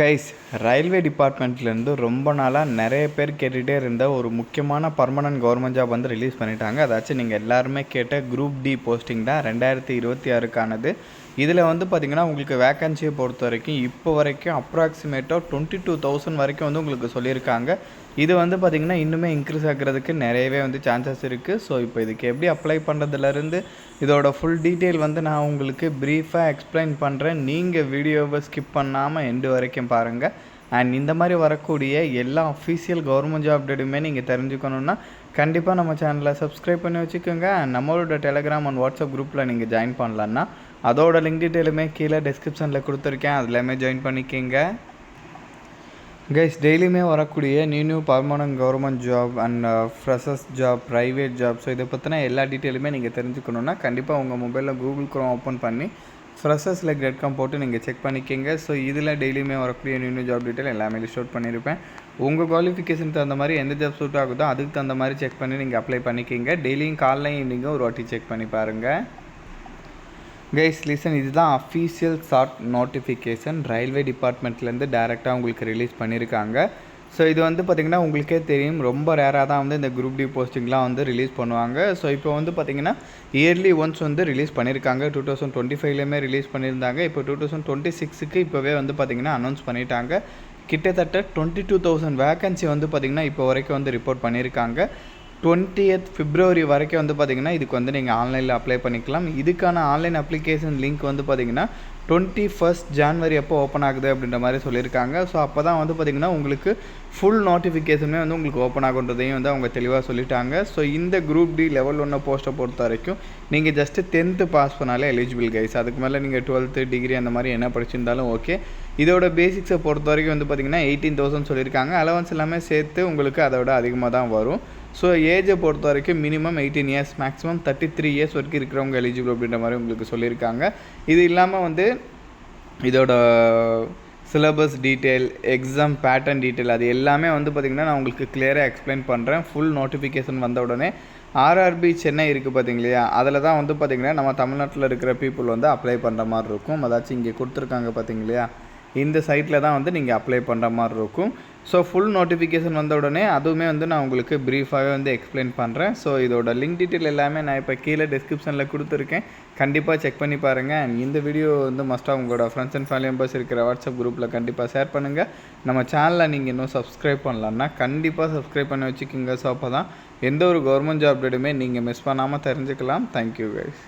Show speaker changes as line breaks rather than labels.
Guys railway டிபார்ட்மெண்ட்லேருந்து ரொம்ப நாளாக நிறைய பேர் கேட்டுகிட்டே இருந்த ஒரு முக்கியமான பர்மனன்ட் கவர்மெண்ட் ஜாப் வந்து ரிலீஸ் பண்ணிட்டாங்க. அதாச்சும் நீங்கள் எல்லாருமே கேட்ட குரூப் டி போஸ்டிங் தான் ரெண்டாயிரத்தி இருபத்தி ஆறுக்கானது. இதில் வந்து பார்த்திங்கன்னா உங்களுக்கு வேக்கன்சியை பொறுத்த வரைக்கும் இப்போ வரைக்கும் அப்ராக்சிமேட்டாக டுவெண்ட்டி டூ தௌசண்ட் வரைக்கும் வந்து உங்களுக்கு சொல்லியிருக்காங்க. இது வந்து பார்த்திங்கன்னா இன்னுமே இன்க்ரீஸ் ஆகிறதுக்கு நிறையவே வந்து சான்சஸ் இருக்குது ஸோ இப்போ இதுக்கு எப்படி அப்ளை பண்ணுறதுலேருந்து இதோட ஃபுல் டீட்டெயில் வந்து நான் உங்களுக்கு ப்ரீஃபாக எக்ஸ்பிளைன் பண்ணுறேன் நீங்கள் வீடியோவை ஸ்கிப் பண்ணாமல் எண்டு வரைக்கும் பாருங்கள் அண்ட் இந்த மாதிரி வரக்கூடிய எல்லா அஃபீஷியல் கவர்மெண்ட் ஜாப் அப்டேட்டுமே நீங்கள் தெரிஞ்சுக்கணுன்னா கண்டிப்பாக நம்ம சேனலை சப்ஸ்கிரைப் பண்ணி வச்சுக்கோங்க. அண்ட் நம்மளோட டெலகிராம் அண்ட் வாட்ஸ்அப் குரூப்பில் நீங்கள் ஜாயின் பண்ணலான்னா அதோட லிங்க் டீட்டெயிலுமே கீழே டிஸ்கிரிப்ஷனில் கொடுத்துருக்கேன். அதுலேயுமே ஜாயின் பண்ணிக்கோங்க. கைஸ் டெய்லியுமே வரக்கூடிய new new permanent government job and freshers job private job so இதை பற்றின எல்லா டீட்டெயிலுமே நீங்கள் தெரிஞ்சுக்கணுன்னா கண்டிப்பாக உங்கள் மொபைலில் கூகுள் குரோம் ஓப்பன் பண்ணி ஃப்ரெஷர்ஸில் கிரெட் காம் போட்டு நீங்கள் செக் பண்ணிக்கோங்க. ஸோ இதில் டெய்லியுமே வரக்கூடிய நியூ நியூ ஜாப் டீட்டெயில் எல்லாமே லிஸ்ட் அவுட் பண்ணியிருப்பேன் உங்கள் குவாலிஃபிகேஷன் தகுந்த மாதிரி எந்த ஜாப் சூட் ஆகுதோ அதுக்கு தகுந்த மாதிரி செக் பண்ணி நீங்கள் அப்ளை பண்ணிக்கிங்க. டெய்லியும் காலைலையும் ஈவினிங்கும் ஒரு வாட்டி செக் பண்ணி பாருங்கள் கைஸ் லிசன் இதுதான் அஃபீஷியல் ஷார்ட் நோட்டிஃபிகேஷன் ரயில்வே டிபார்ட்மெண்ட்லேருந்து டேரெக்டாக உங்களுக்கு ரிலீஸ் பண்ணியிருக்காங்க ஸோ இது வந்து பார்த்திங்கன்னா உங்களுக்கே தெரியும். ரொம்ப ரேராக தான் வந்து இந்த குரூப் டி போஸ்டிங்லாம் வந்து ரிலீஸ் பண்ணுவாங்க. ஸோ இப்போ வந்து பார்த்திங்கன்னா இயர்லி ஒன்ஸ் வந்து ரிலீஸ் பண்ணியிருக்காங்க டூ தௌசண்ட் டுவெண்ட்டி ஃபைவ்லேயுமே ரிலீஸ் பண்ணியிருந்தாங்க இப்போ டூ தௌசண்ட் டுவெண்ட்டி சிக்ஸுக்கு இப்போவே வந்து பார்த்திங்கன்னா அனௌன்ஸ் பண்ணிட்டாங்க. கிட்டத்தட்ட டுவெண்ட்டி டூ தௌசண்ட் வேகன்சி வந்து பார்த்திங்கன்னா இப்போ வரைக்கும் வந்து ரிப்போர்ட் பண்ணியிருக்காங்க டுவெண்ட்டியத் பிப்ரவரி வரைக்கும் வந்து பார்த்திங்கன்னா இதுக்கு வந்து நீங்கள் ஆன்லைனில் அப்ளை பண்ணிக்கலாம். இதுக்கான ஆன்லைன் அப்ளிகேஷன் லிங்க் வந்து பார்த்திங்கன்னா டுவெண்ட்டி ஃபஸ்ட் ஜான்வரி எப்போ ஓப்பன் ஆகுது அப்படின்ற மாதிரி சொல்லியிருக்காங்க. ஸோ அப்போ தான் வந்து பார்த்திங்கன்னா உங்களுக்கு ஃபுல் நோட்டிஃபிகேஷனுமே வந்து உங்களுக்கு ஓப்பன் ஆகுன்றதையும் வந்து அவங்க தெளிவாக சொல்லிட்டாங்க. ஸோ இந்த குரூப் டி லெவல் ஒன்று போஸ்ட்டை பொறுத்த வரைக்கும் நீங்கள் ஜஸ்ட்டு டென்த்து பாஸ் பண்ணாலே எலிஜிபிள் கைஸ் அதுக்கு மேலே நீங்கள் டுவெல்த்து டிகிரி அந்த மாதிரி என்ன படிச்சிருந்தாலும் ஓகே இதோட பேசிக்ஸை பொறுத்த வரைக்கும் வந்து பார்த்திங்கன்னா எயிட்டீன் தௌசண்ட் சொல்லியிருக்காங்க. அலவன்ஸ் எல்லாமே சேர்த்து உங்களுக்கு அதோட அதிகமாக தான் வரும். ஸோ ஏஜை பொறுத்த வரைக்கும் minimum eighteen years maximum thirty three years வரைக்கும் இருக்கிறவங்க எலிஜிபிள் அப்படின்ற மாதிரி உங்களுக்கு சொல்லியிருக்காங்க. இது இல்லாமல் வந்து இதோட syllabus detail exam pattern detail அது எல்லாமே வந்து பார்த்திங்கன்னா நான் உங்களுக்கு கிளியராக எக்ஸ்பிளைன் பண்ணுறேன் ஃபுல் நோட்டிஃபிகேஷன் வந்த உடனே ஆர்ஆர்பி சென்னை இருக்குது பார்த்தீங்க இல்லையா அதில் தான் வந்து பார்த்திங்கன்னா நம்ம தமிழ்நாட்டில் இருக்கிற பீப்புள் வந்து அப்ளை பண்ணுற மாதிரி இருக்கும். அதாச்சும் இங்கே கொடுத்துருக்காங்க பார்த்தீங்க இந்த சைட்டில் தான் வந்து நீங்கள் அப்ளை பண்ணுற மாதிரி இருக்கும். ஸோ ஃபுல் நோட்டிஃபிகேஷன் வந்த உடனே அதுவுமே வந்து நான் உங்களுக்கு ப்ரீஃபாகவே வந்து எக்ஸ்பிளைன் பண்ணுறேன் ஸோ இதோட லிங்க் டீட்டெயில் எல்லாமே நான் இப்போ கீழே டிஸ்கிரிப்ஷனில் கொடுத்துருக்கேன். கண்டிப்பாக செக் பண்ணி பாருங்கள் அண்ட் இந்த வீடியோ வந்து மஸ்ட்டாக உங்களோட ஃப்ரெண்ட்ஸ் அண்ட் ஃபேமிலி மெம்பர்ஸ் இருக்கிற வாட்ஸ்அப் குரூப்பில் கண்டிப்பாக ஷேர் பண்ணுங்கள் நம்ம சேனலில் நீங்கள் இன்னும் சப்ஸ்கிரைப் பண்ணலான்னா கண்டிப்பாக சப்ஸ்கிரைப் பண்ணி வச்சுக்கோங்க. ஸோ அப்போ தான் எந்த ஒரு கவர்மெண்ட் ஜாப் டேட்டுமே நீங்கள் மிஸ் பண்ணாமல் தெரிஞ்சுக்கலாம். Thank you guys